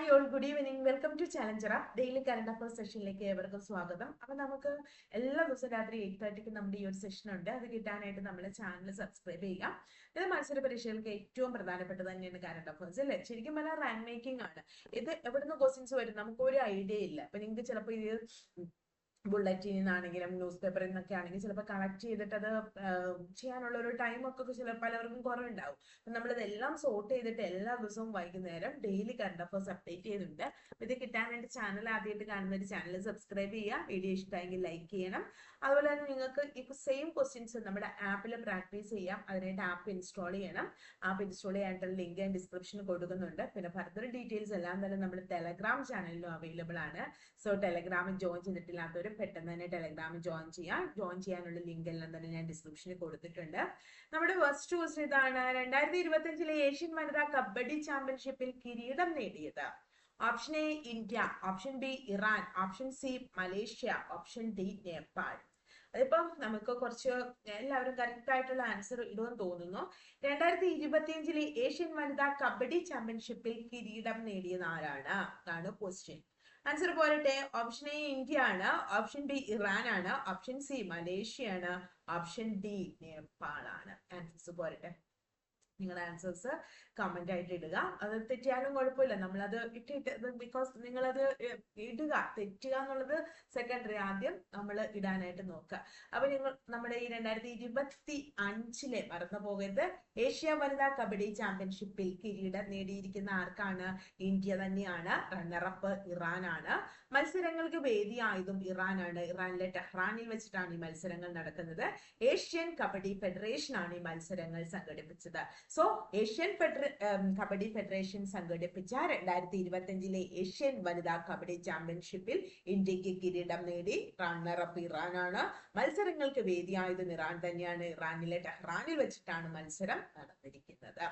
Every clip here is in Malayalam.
Hi all good evening welcome to challenger daily current affairs സെഷനിലേക്ക് ഏവർക്കും സ്വാഗതം. അപ്പൊ നമുക്ക് എല്ലാ ദിവസവും രാത്രി എയ്റ്റ് തേർട്ടിക്ക് നമ്മുടെ ഈ ഒരു സെഷൻ ഉണ്ട്. അത് കിട്ടാനായിട്ട് നമ്മുടെ ചാനൽ സബ്സ്ക്രൈബ് ചെയ്യാം. ഇത് മത്സര പരീക്ഷകൾക്ക് ഏറ്റവും പ്രധാനപ്പെട്ടത് തന്നെയാണ് കറണ്ട് അഫയേഴ്സ് അല്ലേ? ശരിക്കും പറഞ്ഞാൽ റാങ്ക് മേക്കിംഗ് ആണ്. ഇത് എവിടുന്ന് ക്വസ്റ്റ്യൻസ് വരും? നമുക്ക് ഒരു ഐഡിയ ഇല്ല. അപ്പൊ നിങ്ങൾക്ക് ചിലപ്പോൾ ഇത് ബുള്ളറ്റിനിൽ നിന്നാണെങ്കിലും ന്യൂസ് പേപ്പറിൽ നിന്നൊക്കെ ആണെങ്കിൽ ചിലപ്പോൾ കണക്ട് ചെയ്തിട്ട് അത് ചെയ്യാനുള്ള ഒരു ടൈം ഒക്കെ ചില പലർക്കും കുറവുണ്ടാവും. അപ്പം നമ്മളിതെല്ലാം സോർട്ട് ചെയ്തിട്ട് എല്ലാ ദിവസവും വൈകുന്നേരം ഡെയിലി കറണ്ട് അഫേഴ്സ് അപ്ഡേറ്റ് ചെയ്യുന്നുണ്ട്. ഇത് കിട്ടാൻ വേണ്ടി ചാനൽ ആദ്യമായിട്ട് കാണുന്ന ഒരു ചാനൽ സബ്സ്ക്രൈബ് ചെയ്യുക വീഡിയോ ഇഷ്ടമായെങ്കിൽ ലൈക്ക് ചെയ്യണം. അതുപോലെ തന്നെ നിങ്ങൾക്ക് ഇപ്പൊ സെയിം ക്വസ്റ്റ്യൻസ് നമ്മുടെ ആപ്പിൽ പ്രാക്ടീസ് ചെയ്യാം. അതിനായിട്ട് ആപ്പ് ഇൻസ്റ്റാൾ ചെയ്യണം. ആപ്പ് ഇൻസ്റ്റാൾ ചെയ്യാനായിട്ടുള്ള ലിങ്ക് ഞാൻ ഡിസ്ക്രിപ്ഷനിൽ കൊടുക്കുന്നുണ്ട്. പിന്നെ ഫർദർ ഡീറ്റെയിൽസ് എല്ലാം തന്നെ നമ്മുടെ ടെലഗ്രാം ചാനലിലും അവൈലബിൾ ആണ്. സോ ടെലഗ്രാമിൽ ജോയിൻ ചെയ്തിട്ടില്ലാത്തവർ പെട്ടെന്ന് തന്നെ ടെലഗ്രാമിൽ ജോയിൻ ചെയ്യാം. ജോയിൻ ചെയ്യാനുള്ള ലിങ്ക് എല്ലാം തന്നെ ഞാൻ ഡിസ്ക്രിപ്ഷനിൽ കൊടുത്തിട്ടുണ്ട്. നമ്മുടെ ഫസ്റ്റ് ക്വസ്റ്റ്യൻ ഇതാണ്. രണ്ടായിരത്തി ഇരുപത്തിയഞ്ചിലെ ഏഷ്യൻ വനിതാ കബഡി ചാമ്പ്യൻഷിപ്പിൽ കിരീടം നേടിയത്. Option A India. Option B Iran. Option C Malaysia. Option D Nepal. അതിപ്പം നമുക്ക് കുറച്ച് എല്ലാവരും കറക്റ്റ് ആയിട്ടുള്ള ആൻസർ ഇടുമെന്ന് തോന്നുന്നു. രണ്ടായിരത്തി ഇരുപത്തിയഞ്ചിലെ ഏഷ്യൻ വനിതാ കബഡി ചാമ്പ്യൻഷിപ്പിൽ കിരീടം നേടിയത് ആരാണ്? അതാണ് ക്വസ്റ്റ്യൻ ആൻസർ പോരട്ടെ. ഓപ്ഷൻ എ ഇന്ത്യ ആണ് ഓപ്ഷൻ ബി ഇറാൻ ആണ്. ഓപ്ഷൻ സി മലേഷ്യ ആണ് ഓപ്ഷൻ ഡി നേപ്പാൾ ആണ് ആൻസേഴ്സ് പോരട്ടെ. നിങ്ങളുടെ ആൻസേഴ്സ് കമന്റ് ആയിട്ട് ഇടുക. അത് തെറ്റിയാലും കുഴപ്പമില്ല. നമ്മളത് ഇട്ടിട്ട് ബിക്കോസ് നിങ്ങളത് ഇടുക. തെറ്റുക എന്നുള്ളത് സെക്കൻഡറി ആദ്യം നമ്മൾ ഇടാനായിട്ട് നോക്കുക. അപ്പൊ നിങ്ങൾ നമ്മുടെ ഈ രണ്ടായിരത്തി ഇരുപത്തി അഞ്ചിലെ മറന്നു പോകരുത്. ഏഷ്യ വനിതാ കബഡി ചാമ്പ്യൻഷിപ്പിൽ കിരീടം നേടിയിരിക്കുന്ന ആർക്കാണ് ഇന്ത്യ തന്നെയാണ്? റണ്ണറപ്പ് ഇറാനാണ്. മത്സരങ്ങൾക്ക് വേദിയായതും ഇറാനാണ്. ഇറാനിലെ ടെഹ്റാനിൽ വെച്ചിട്ടാണ് ഈ മത്സരങ്ങൾ നടക്കുന്നത്. ഏഷ്യൻ കബഡി ഫെഡറേഷൻ ആണ് ഈ മത്സരങ്ങൾ സംഘടിപ്പിച്ചത്. സോ ഏഷ്യൻ ഫെഡറ കബഡി ഫെഡറേഷൻ സംഘടിപ്പിച്ച രണ്ടായിരത്തി ഇരുപത്തിയഞ്ചിലെ ഏഷ്യൻ വനിതാ കബഡി ചാമ്പ്യൻഷിപ്പിൽ ഇന്ത്യയ്ക്ക് കിരീടം നേടി റണ്ണറപ്പ് ഇറാനാണ്. മത്സരങ്ങൾക്ക് വേദിയായത് ഇറാൻ തന്നെയാണ്. ഇറാനിലെ ടെഹ്റാനിൽ വെച്ചിട്ടാണ് മത്സരം നടന്നിരിക്കുന്നത്.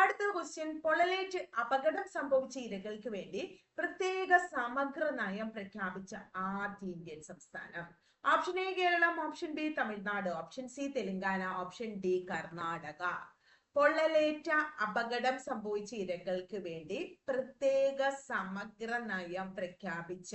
അടുത്ത ക്വസ്റ്റ്യൻ പൊള്ളലേറ്റ് അപകടം സംഭവിച്ച ഇരകൾക്ക് വേണ്ടി പ്രത്യേക സമഗ്ര നയം പ്രഖ്യാപിച്ച ആദ്യ ഇന്ത്യൻ സംസ്ഥാനം. Option A Keralam option B Tamil Nadu option C Telangana option D Karnataka. പൊള്ളലേറ്റ അപകടം സംഭവിച്ച ഇരകൾക്ക് വേണ്ടി പ്രത്യേക സമഗ്ര നയം പ്രഖ്യാപിച്ച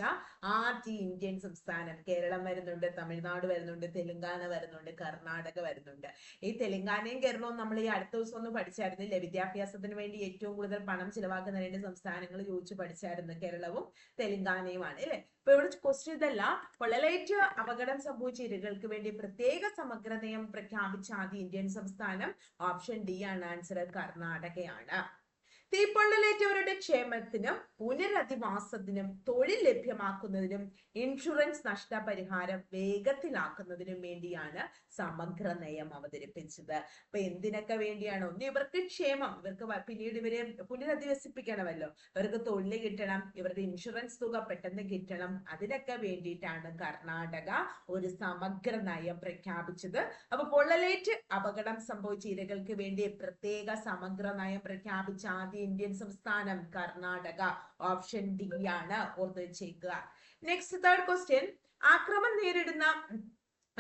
ആദ്യ ഇന്ത്യൻ സംസ്ഥാനം. കേരളം വരുന്നുണ്ട് തമിഴ്നാട് വരുന്നുണ്ട് തെലുങ്കാന വരുന്നുണ്ട് കർണാടക വരുന്നുണ്ട്. ഈ തെലുങ്കാനയും കേരളവും നമ്മൾ ഈ അടുത്ത ദിവസം ഒന്ന് പഠിച്ചായിരുന്നില്ലേ? വിദ്യാഭ്യാസത്തിന് വേണ്ടി ഏറ്റവും കൂടുതൽ പണം ചിലവാക്കുന്ന രണ്ട് സംസ്ഥാനങ്ങൾ ചോദിച്ചു പഠിച്ചായിരുന്നു. കേരളവും തെലുങ്കാനയുമാണ് അല്ലെ? ഇപ്പൊ ഇവിടെ ക്വസ്റ്റ്യൻ ഇതല്ല. പൊള്ളലേറ്റ അപകടം സംഭവിച്ച ഇരകൾക്ക് വേണ്ടി പ്രത്യേക സമഗ്ര നയം പ്രഖ്യാപിച്ച ആദ്യ ഇന്ത്യൻ സംസ്ഥാനം ഓപ്ഷൻ ഡി ആണ് ആൻസർ കർണാടകയാണ്. തീപ്പൊള്ളലേറ്റവരുടെ ക്ഷേമത്തിനും പുനരധിവാസത്തിനും തൊഴിൽ ലഭ്യമാക്കുന്നതിനും ഇൻഷുറൻസ് നഷ്ടപരിഹാരം വേഗത്തിലാക്കുന്നതിനും വേണ്ടിയാണ് സമഗ്ര നയം അവതരിപ്പിച്ചത്. അപ്പൊ എന്തിനൊക്കെ വേണ്ടിയാണ്? ഒന്ന് ഇവർക്ക് ക്ഷേമം ഇവർക്ക് പിന്നീട് ഇവരെ പുനരധിവസിപ്പിക്കണമല്ലോ. ഇവർക്ക് തൊഴിൽ കിട്ടണം ഇവരുടെ ഇൻഷുറൻസ് തുക പെട്ടെന്ന് കിട്ടണം. അതിനൊക്കെ വേണ്ടിയിട്ടാണ് കർണാടക ഒരു സമഗ്ര നയം പ്രഖ്യാപിച്ചത്. അപ്പൊ പൊള്ളലേറ്റ് അപകടം സംഭവിച്ച ഇരകൾക്ക് വേണ്ടി പ്രത്യേക സമഗ്ര നയം പ്രഖ്യാപിച്ച ആദ്യ ഇന്ത്യൻ സംസ്ഥാനം കർണാടക. ഓപ്ഷൻ ഡി ആണ്. ഓർത്ത് വെച്ചേക്കുക. നെക്സ്റ്റ് തേർഡ് ക്വസ്റ്റ്യൻ ആക്രമം നേരിടുന്ന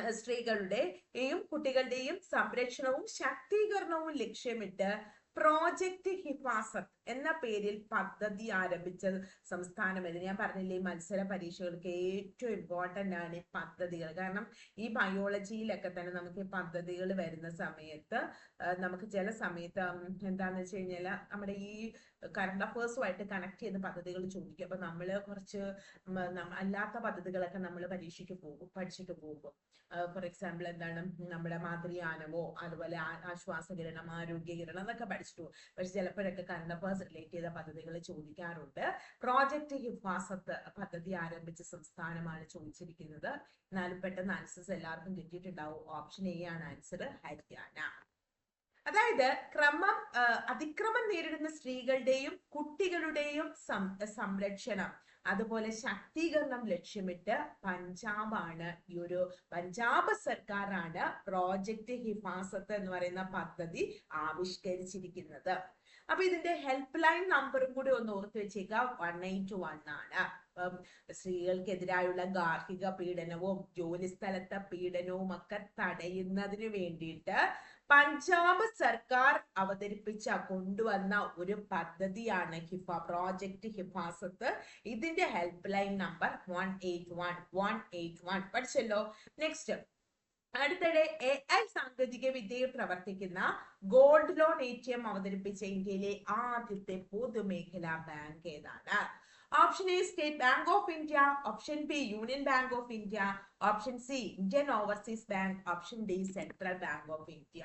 സ്ത്രീകളുടെയും കുട്ടികളുടെയും സംരക്ഷണവും ശാക്തീകരണവും ലക്ഷ്യമിട്ട് പ്രോജക്റ്റ് ഹിഫാസത്ത് എന്ന പേരിൽ പദ്ധതി ആരംഭിച്ച സംസ്ഥാനം ഇത് ഞാൻ പറഞ്ഞില്ലേ മത്സര പരീക്ഷകൾക്ക് ഏറ്റവും ഇമ്പോർട്ടന്റ് ആണ് ഈ പദ്ധതികൾ. കാരണം ഈ ബയോളജിയിലൊക്കെ തന്നെ നമുക്ക് ഈ പദ്ധതികൾ വരുന്ന സമയത്ത് നമുക്ക് ചില സമയത്ത് എന്താണെന്ന് വെച്ച് കഴിഞ്ഞാൽ നമ്മുടെ ഈ കറണ്ട് അഫേഴ്സുമായിട്ട് കണക്ട് ചെയ്യുന്ന പദ്ധതികൾ ചോദിക്കും. അപ്പൊ നമ്മൾ കുറച്ച് അല്ലാത്ത പദ്ധതികളൊക്കെ നമ്മൾ പരീക്ഷയ്ക്ക് പോകും പഠിച്ചിട്ട് പോകും. ഫോർ എക്സാമ്പിൾ എന്താണ് നമ്മുടെ മാതൃയാനമോ അതുപോലെ ആശ്വാസകിരണം ആരോഗ്യകിരണം എന്നൊക്കെ പഠിച്ചിട്ട് പോകും. പക്ഷെ ചിലപ്പോഴൊക്കെ കറണ്ട് അഫേഴ്സ് റിലേറ്റ് ചെയ്ത പദ്ധതികൾ ചോദിക്കാറുണ്ട്. പ്രോജക്റ്റ് ഹിഫാസത്ത് പദ്ധതി ആരംഭിച്ച സംസ്ഥാനമാണ് ചോദിച്ചിരിക്കുന്നത്. എന്നാലും പെട്ടെന്ന് ആൻസേഴ്സ് എല്ലാവർക്കും കിട്ടിയിട്ടുണ്ടാവും. ഓപ്ഷൻ എ ആണ് ആൻസർ ഹരിയാന. അതായത് ക്രമം അതിക്രമം നേരിടുന്ന സ്ത്രീകളുടെയും കുട്ടികളുടെയും സംരക്ഷണം അതുപോലെ ശാക്തീകരണം ലക്ഷ്യമിട്ട് പഞ്ചാബാണ് ഈ ഒരു പഞ്ചാബ് സർക്കാരാണ് പ്രോജക്റ്റ് ഹിഫാസത്ത് എന്ന് പറയുന്ന പദ്ധതി ആവിഷ്കരിച്ചിരിക്കുന്നത്. അപ്പൊ ഇതിന്റെ ഹെൽപ്പ് ലൈൻ നമ്പറും കൂടി ഒന്ന് ഓർത്ത് വെച്ചേക്കുക വൺ എയ്റ്റ് വൺ ആണ്. അപ്പം സ്ത്രീകൾക്കെതിരായുള്ള ഗാർഹിക പീഡനവും ജോലി സ്ഥലത്തെ പീഡനവും ഒക്കെ തടയുന്നതിന് വേണ്ടിയിട്ട് പഞ്ചാബ് സർക്കാർ അവതരിപ്പിച്ച കൊണ്ടുവന്ന ഒരു പദ്ധതിയാണ് ഹിഫ പ്രോജക്റ്റ് ഹിഫാസത്ത്. ഇതിന്റെ help line number one eight one one eight one പഠിച്ചല്ലോ. Next അടുത്തിടെ എ ഐ സാങ്കേതിക വിദ്യയിൽ പ്രവർത്തിക്കുന്ന gold loan A T M അവതരിപ്പിച്ച ഇന്ത്യയിലെ ആദ്യത്തെ പൊതുമേഖലാ ബാങ്ക് ഏതാണ്? Option A State Bank of India option B Union Bank of India option C Indian Overseas Bank option D Central Bank of India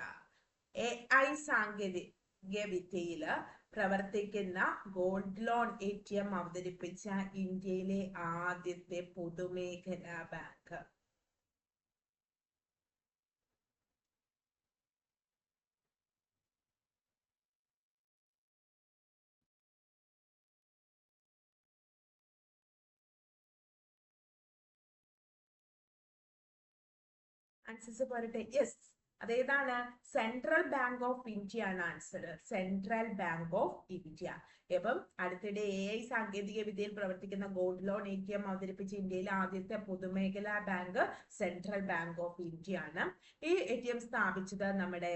A I സാങ്കേതിക വിദ്യയിൽ പ്രവർത്തിക്കുന്ന gold loan A T M അവതരിപ്പിച്ച ഇന്ത്യയിലെ ആദ്യത്തെ പൊതുമേഖലാ ബാങ്ക്. ആൻസേഴ്സ് പോരട്ടെ. യെസ് അതേതാണ്? സെൻട്രൽ ബാങ്ക് ഓഫ് ഇന്ത്യ ആണ് answer Central Bank of India ഇപ്പം അടുത്തിടെ എ ഐ സാങ്കേതിക വിദ്യയിൽ പ്രവർത്തിക്കുന്ന gold loan A T M അവതരിപ്പിച്ച ഇന്ത്യയിലെ ആദ്യത്തെ പൊതുമേഖലാ bank Central Bank of India ആണ് ഈ എ ടി എം സ്ഥാപിച്ചത് നമ്മുടെ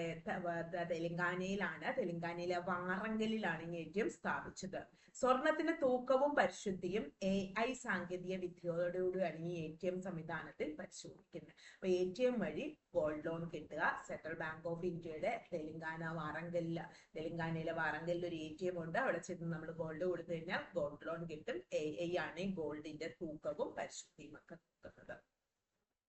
തെലങ്കാനയിലാണ്. തെലങ്കാനയിലെ വാറങ്കലിലാണ് ഈ എ ടി എം സ്ഥാപിച്ചത്. സ്വർണത്തിന് തൂക്കവും പരിശുദ്ധിയും എ ഐ സാങ്കേതിക വിദ്യയോടുകൂടിയാണ് ഈ എ ടി എം സംവിധാനത്തിൽ പരിശോധിക്കുന്നത്. അപ്പൊ എ ടി എം വഴി ഗോൾഡ് ലോൺ കിട്ടുക സെൻട്രൽ ബാങ്ക് ഓഫ് ഇന്ത്യയുടെ തെലങ്കാന വാറങ്കലിൽ തെലങ്കാനയിലെ വാറങ്കലിൽ ഒരു എ ടി എം ഉണ്ട്. അവിടെ ചെന്ന് നമ്മൾ ഗോൾഡ് കൊടുത്തു കഴിഞ്ഞാൽ ഗോൾഡ് ലോൺ കിട്ടും. എ ആണ് ഗോൾഡിന്റെ തൂക്കവും പരിശുദ്ധിയും ഒക്കെ നോക്കുന്നത്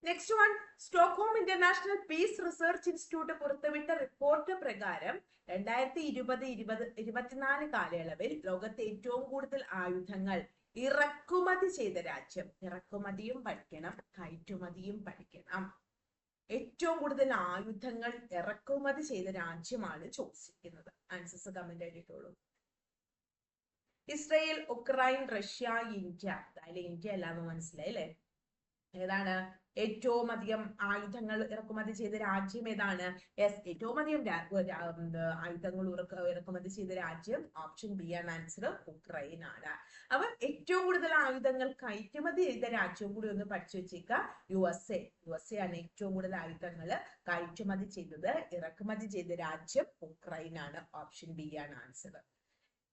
next one Stockholm International Peace Research Institute പുറത്തുവിട്ട റിപ്പോർട്ട് പ്രകാരം രണ്ടായിരത്തി ഇരുപത് ഇരുപത് ഇരുപത്തിനാല് കാലയളവിൽ ലോകത്തെ ഏറ്റവും കൂടുതൽ ആയുധങ്ങൾ ഇറക്കുമതി ചെയ്ത രാജ്യം ഇറക്കുമതിയും പഠിക്കണം കയറ്റുമതിയും പഠിക്കണം. ഏറ്റവും കൂടുതൽ ആയുധങ്ങൾ ഇറക്കുമതി ചെയ്ത രാജ്യമാണ് ചോദിച്ചിരിക്കുന്നത്. ആൻസേഴ്സ് കമന്റ് ആയിട്ടോളൂ ഇസ്രയേൽ ഉക്രൈൻ റഷ്യ ഇന്ത്യ അതായത് ഇന്ത്യ അല്ലാന്ന് മനസ്സിലായി അല്ലേ? ഏതാണ്? ഏറ്റവും അധികം ആയുധങ്ങൾ ഇറക്കുമതി ചെയ്ത രാജ്യം ഏതാണ്? യെസ് ഏറ്റവും അധികം ആയുധങ്ങൾ ഇറക്കുമതി ചെയ്ത രാജ്യം ഓപ്ഷൻ ബി ആണ്. ആൻസർ ഉക്രൈൻ ആണ്. അപ്പൊ ഏറ്റവും കൂടുതൽ ആയുധങ്ങൾ കയറ്റുമതി ചെയ്ത രാജ്യവും കൂടി ഒന്ന് പഠിച്ചു വെച്ചേക്കുക U S A U S A ആണ് ഏറ്റവും കൂടുതൽ ആയുധങ്ങൾ കയറ്റുമതി ചെയ്തത് ഇറക്കുമതി ചെയ്ത രാജ്യം ഉക്രൈൻ ആണ്. ഓപ്ഷൻ ബി ആണ് ആൻസർ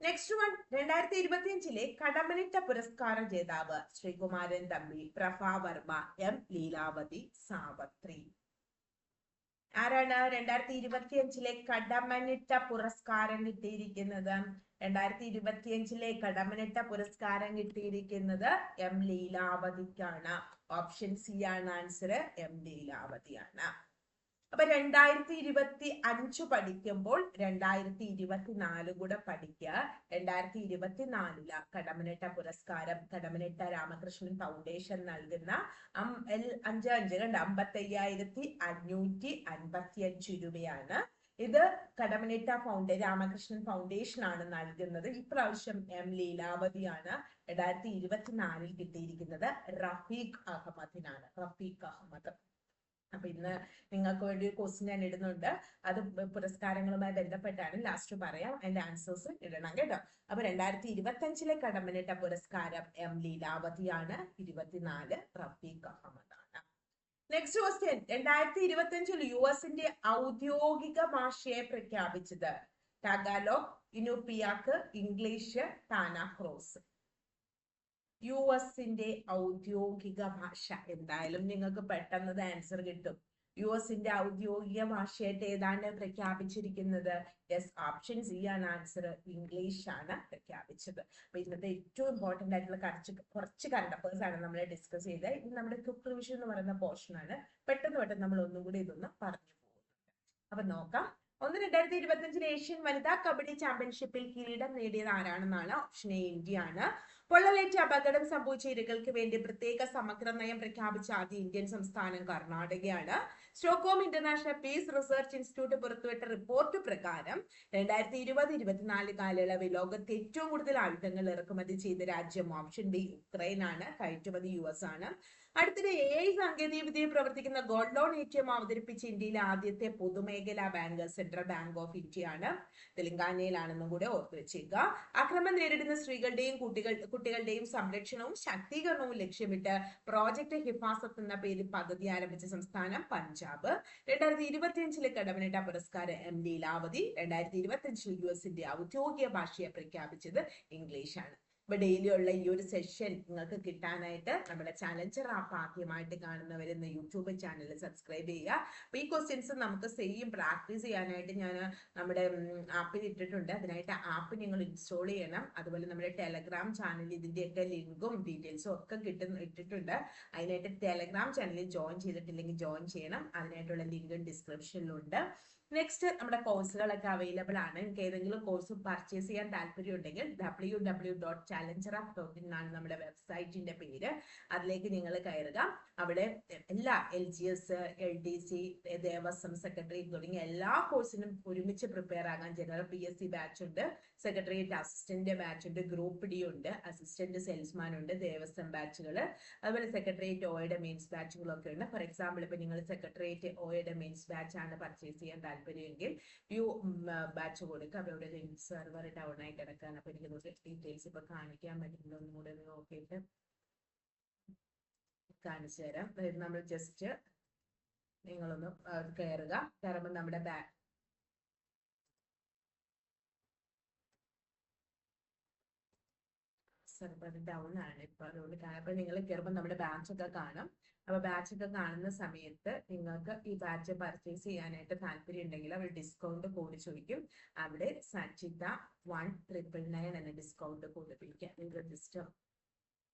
നെക്സ്റ്റ് വൺ രണ്ടായിരത്തി ഇരുപത്തിയഞ്ചിലെ കടമനിട്ട പുരസ്കാര ജേതാവ് ശ്രീകുമാരൻ തമ്പി പ്രഭ വർമ്മ എം ലീലാവതി സാവത്രി. ആരാണ് രണ്ടായിരത്തി ഇരുപത്തിയഞ്ചിലെ കടമനിട്ട പുരസ്കാരം കിട്ടിയിരിക്കുന്നത്? രണ്ടായിരത്തി ഇരുപത്തിയഞ്ചിലെ കടമനിട്ട പുരസ്കാരം കിട്ടിയിരിക്കുന്നത് എം ലീലാവതിക്കാണ്. ഓപ്ഷൻ സി ആണ് ആൻസർ എം ലീലാവതിയാണ്. അപ്പൊ രണ്ടായിരത്തി ഇരുപത്തി അഞ്ച് പഠിക്കുമ്പോൾ രണ്ടായിരത്തി ഇരുപത്തിനാല് കൂടെ പഠിക്കുക. രണ്ടായിരത്തി ഇരുപത്തിനാലിൽ കടമനിട്ട പുരസ്കാരം കടമനിട്ട രാമകൃഷ്ണൻ ഫൗണ്ടേഷൻ നൽകുന്ന അഞ്ച് അഞ്ച് കണ്ട്? അമ്പത്തി അയ്യായിരത്തി അഞ്ഞൂറ്റി അൻപത്തി അഞ്ച് രൂപയാണ്. ഇത് കടമനിട്ട ഫൗണ്ടേ രാമകൃഷ്ണൻ ഫൗണ്ടേഷൻ ആണ് നൽകുന്നത്. ഇപ്രാവശ്യം എം ലീലാവതിയാണ് രണ്ടായിരത്തി ഇരുപത്തിനാലിൽ കിട്ടിയിരിക്കുന്നത് റഫീഖ് അഹമ്മദിനാണ്. റഫീഖ് അഹമ്മദ്. അപ്പൊ ഇന്ന് നിങ്ങൾക്ക് വേണ്ടി ഒരു ക്വസ്റ്റ്യൻ ഞാൻ ഇടുന്നുണ്ട്. അത് പുരസ്കാരങ്ങളുമായി ബന്ധപ്പെട്ടാണ് ലാസ്റ്റ് പറയാം. അതിന്റെ ആൻസേഴ്സ് ഇടണം കേട്ടോ. അപ്പൊ രണ്ടായിരത്തി ഇരുപത്തി അഞ്ചിലെ കടമ്പനിട്ട പുരസ്കാരം എം ലീലാവതിയാണ്. ഇരുപത്തിനാല് റഫീഖ് അഹമ്മദ് ആണ് നെക്സ്റ്റ് ക്വസ്റ്റ്യൻ രണ്ടായിരത്തി ഇരുപത്തി അഞ്ചിൽ യു എസിന്റെ ഔദ്യോഗിക ഭാഷയെ പ്രഖ്യാപിച്ചത്. ടഗാലോഗ് ഇനുപിയാക്ക് ഇംഗ്ലീഷ് ടാനാക്രോസ് യു എസിന്റെ ഔദ്യോഗിക ഭാഷ. എന്തായാലും നിങ്ങൾക്ക് പെട്ടെന്ന് ആൻസർ കിട്ടും. യു എസിന്റെ ഔദ്യോഗിക ഭാഷയായിട്ട് ഏതാണ് പ്രഖ്യാപിച്ചിരിക്കുന്നത്? യെസ് ഓപ്ഷൻ സി ആണ് ആൻസർ ഇംഗ്ലീഷ് ആണ് പ്രഖ്യാപിച്ചത്. അപ്പൊ ഇന്നത്തെ ഏറ്റവും ഇമ്പോർട്ടന്റ് ആയിട്ടുള്ള കുറച്ച് കുറച്ച് കണ്ടപ്പേഴ്സ് ആണ് നമ്മൾ ഡിസ്കസ് ചെയ്തത്. ഇത് നമ്മുടെ ക്വിക്ക് റിവിഷൻ എന്ന് പറയുന്ന പോർഷൻ ആണ്. പെട്ടെന്ന് പെട്ടെന്ന് നമ്മൾ ഒന്നും കൂടി ഇതൊന്ന് പറഞ്ഞു പോകുന്നുണ്ട്. അപ്പൊ നോക്കാം. ഒന്ന് രണ്ടായിരത്തി ഇരുപത്തി അഞ്ചിലെ ഏഷ്യൻ വനിതാ കബഡി ചാമ്പ്യൻഷിപ്പിൽ കിരീടം നേടിയത് ആരാണെന്നാണ്? ഓപ്ഷൻ എ ഇന്ത്യ ആണ് പൊള്ളലേറ്റ് അപകടം സംഭവിച്ച ഇരകൾക്ക് വേണ്ടി പ്രത്യേക സമഗ്ര നയം പ്രഖ്യാപിച്ച ആദ്യ ഇന്ത്യൻ സംസ്ഥാനം കർണാടകയാണ്. Stockholm International Peace Research Institute പുറത്തുവിട്ട റിപ്പോർട്ട് പ്രകാരം രണ്ടായിരത്തി ഇരുപത് ഇരുപത്തിനാല് കാലയളവിൽ ലോകത്ത് ഏറ്റവും കൂടുതൽ ആയുധങ്ങൾ ഇറക്കുമതി ചെയ്ത രാജ്യം ഓപ്ഷൻ ബി ഉക്രൈൻ ആണ് കയറ്റുമതി യു എസ് ആണ്. അടുത്തിടെ എ ഐ സാങ്കേതിക വിദ്യയിൽ പ്രവർത്തിക്കുന്ന gold loan A T M അവതരിപ്പിച്ച ഇന്ത്യയിലെ ആദ്യത്തെ പൊതുമേഖലാ bank Central Bank of India ആണ്. തെലങ്കാനയിലാണെന്നും കൂടെ ഓർത്തു വെച്ചേക്കുക. അക്രമം നേരിടുന്ന സ്ത്രീകളുടെയും കുട്ടികൾ കുട്ടികളുടെയും സംരക്ഷണവും ശാക്തീകരണവും ലക്ഷ്യമിട്ട് പ്രോജക്ട് ഹിഫാസത്ത് എന്ന പേരിൽ പദ്ധതി ആരംഭിച്ച സംസ്ഥാനം പഞ്ചാബ്. രണ്ടായിരത്തി ഇരുപത്തിയഞ്ചിലെ കടമനിട്ട പുരസ്കാരം എം ലീലാവതി രണ്ടായിരത്തി ഇരുപത്തിയഞ്ചിൽ യു എസിന്റെ ഔദ്യോഗിക ഭാഷയെ പ്രഖ്യാപിച്ചത് ഇംഗ്ലീഷാണ്. അപ്പൊ ഡെയിലി ഉള്ള ഈ ഒരു സെഷൻ നിങ്ങൾക്ക് കിട്ടാനായിട്ട് നമ്മുടെ ചലഞ്ചർ ആപ്പ് ആദ്യമായിട്ട് കാണുന്നവരെന്ന് യൂട്യൂബ് ചാനൽ സബ്സ്ക്രൈബ് ചെയ്യുക. അപ്പൊ ഈ ക്വസ്റ്റ്യൻസ് നമുക്ക് സെയിം പ്രാക്ടീസ് ചെയ്യാനായിട്ട് ഞാൻ നമ്മുടെ ആപ്പിൽ ഇട്ടിട്ടുണ്ട്. അതിനായിട്ട് ആപ്പ് നിങ്ങൾ ഇൻസ്റ്റാൾ ചെയ്യണം. അതുപോലെ നമ്മുടെ ടെലഗ്രാം ചാനൽ ഇതിന്റെയൊക്കെ ലിങ്കും ഡീറ്റെയിൽസും ഒക്കെ കിട്ടുന്ന ഇട്ടിട്ടുണ്ട്. അതിനായിട്ട് ടെലഗ്രാം ചാനലിൽ ജോയിൻ ചെയ്തിട്ടില്ലെങ്കിൽ ജോയിൻ ചെയ്യണം. അതിനായിട്ടുള്ള ലിങ്ക് ഡിസ്ക്രിപ്ഷനിലുണ്ട് നെക്സ്റ്റ് നമ്മുടെ കോഴ്സുകളൊക്കെ അവൈലബിൾ ആണ്. നിങ്ങൾക്ക് ഏതെങ്കിലും കോഴ്സ് പർച്ചേസ് ചെയ്യാൻ താല്പര്യം ഉണ്ടെങ്കിൽ W W dot challenger of dot in ആണ് നമ്മുടെ വെബ്സൈറ്റിന്റെ പേര്. അതിലേക്ക് നിങ്ങൾ കയറുക. അവിടെ എല്ലാ L G S L D C Devaswom secretary തുടങ്ങിയ എല്ലാ കോഴ്സിനും ഒരുമിച്ച് പ്രിപ്പയർ ആകാൻ general P S C batch ഉണ്ട്. സെക്രട്ടേറിയറ്റ് അസിസ്റ്റന്റ് ബാച്ച് ഉണ്ട്. ഗ്രൂപ്പ് ഡി ഉണ്ട്. അസിസ്റ്റന്റ് സെയിൽസ്മാൻ ഉണ്ട്. ദേവസ്വം ബാച്ചുകൾ അതുപോലെ സെക്രട്ടേറിയറ്റ് ഒയുടെ മെയിൻസ് ബാച്ചുകളൊക്കെ ഉണ്ട്. ഫോർ എക്സാമ്പിൾ ഇപ്പൊ നിങ്ങൾ സെക്രട്ടേറിയറ്റ് ഒയുടെ മെയിൻസ് ബാച്ച് ആണ് പർച്ചേസ് ചെയ്യാൻ താല്പര്യമെങ്കിൽ വ്യൂ ബാച്ച് കൊടുക്കുക അപ്പൊ ഇവിടെ സെർവർ ഡൗൺ ആയി കിടക്കാൻ അപ്പോൾ എനിക്ക് ഡീറ്റെയിൽസ് ഇപ്പൊ കാണിക്കാൻ പറ്റുന്നുണ്ടോ. ഒന്നുകൂടെ ഒന്ന് നോക്കിയിട്ട് കാണിച്ചു തരാം. നമ്മൾ ജസ്റ്റ് നിങ്ങളൊന്ന് കയറുക. കയറുമ്പോൾ നമ്മുടെ ബാ സെർവർ ഡൗൺ ആണ്. ഇപ്പൊ അതുകൊണ്ട് കാരണം നിങ്ങൾ കയറുമ്പോൾ നമ്മുടെ ബാച്ച് ഒക്കെ കാണും. അപ്പൊ ബാച്ച് ഒക്കെ കാണുന്ന സമയത്ത് നിങ്ങൾക്ക് ഈ ബാച്ച് പർച്ചേസ് ചെയ്യാനായിട്ട് താല്പര്യം ഉണ്ടെങ്കിൽ അവർ ഡിസ്കൗണ്ട് കോഡ് ചോദിക്കും. അവിടെ സച്ചിത വൺ ട്രിപ്പിൾ നയൻ എന്ന ഡിസ്കൗണ്ട് കോഡ് ഉപയോഗിക്കാം നിങ്ങൾ ജസ്റ്റ്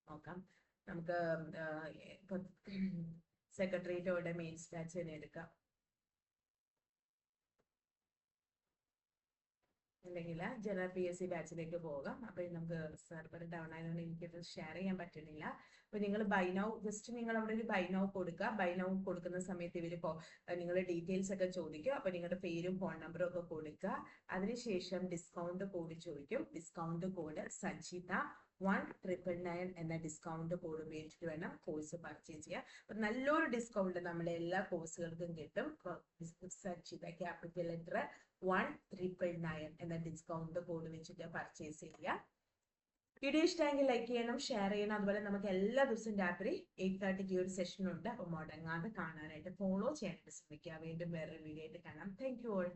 നോക്കാം. നമുക്ക് സെക്രട്ടേറിയറ്റോടെ മെയിൻസ് ബാച്ച് തന്നെ എടുക്കാം. അല്ലെങ്കിൽ ജനറൽ പി എസ് സി ബാച്ചിലേക്ക് പോകാം. അപ്പൊ നമുക്ക് സെർവർ ഡൗൺ ആയതുകൊണ്ട് എനിക്കത് ഷെയർ ചെയ്യാൻ പറ്റുന്നില്ല. അപ്പൊ നിങ്ങൾ ബൈ നൗ ജസ്റ്റ് നിങ്ങൾ അവിടെ ഒരു ബൈ നൗ കൊടുക്കുക ബൈ നൗ കൊടുക്കുന്ന സമയത്ത് ഇവർ നിങ്ങളുടെ ഡീറ്റെയിൽസ് ഒക്കെ ചോദിക്കും. അപ്പൊ നിങ്ങളുടെ പേരും ഫോൺ നമ്പറും ഒക്കെ കൊടുക്കുക അതിനുശേഷം ഡിസ്കൗണ്ട് കോഡ് ചോദിക്കും. Discount code Sajitha one triple nine എന്ന ഡിസ്കൗണ്ട് കോഡ് ഉപയോഗിച്ചിട്ട് വേണം കോഴ്സ് പർച്ചേസ് ചെയ്യാൻ. അപ്പൊ നല്ലൊരു ഡിസ്കൗണ്ട് നമ്മുടെ എല്ലാ കോഴ്സുകൾക്കും കിട്ടും. Sajitha capital letter one triple nine എന്ന ഡിസ്കൗണ്ട് കോഡ് വെച്ചിട്ട് പർച്ചേസ് ചെയ്യുക. വീഡിയോ ഇഷ്ടമെങ്കിൽ ലൈക്ക് ചെയ്യണം ഷെയർ ചെയ്യണം. അതുപോലെ നമുക്ക് എല്ലാ ദിവസവും രാത്രി എയ്റ്റ് തേർട്ടിക്ക് ഒരു സെഷൻ ഉണ്ട്. അപ്പോൾ മുടങ്ങാതെ കാണാനായിട്ട് ഫോളോ ചെയ്യാനായിട്ട് ശ്രമിക്കുക. വീണ്ടും വേറൊരു വീഡിയോ ആയിട്ട് കാണാം. Thank you all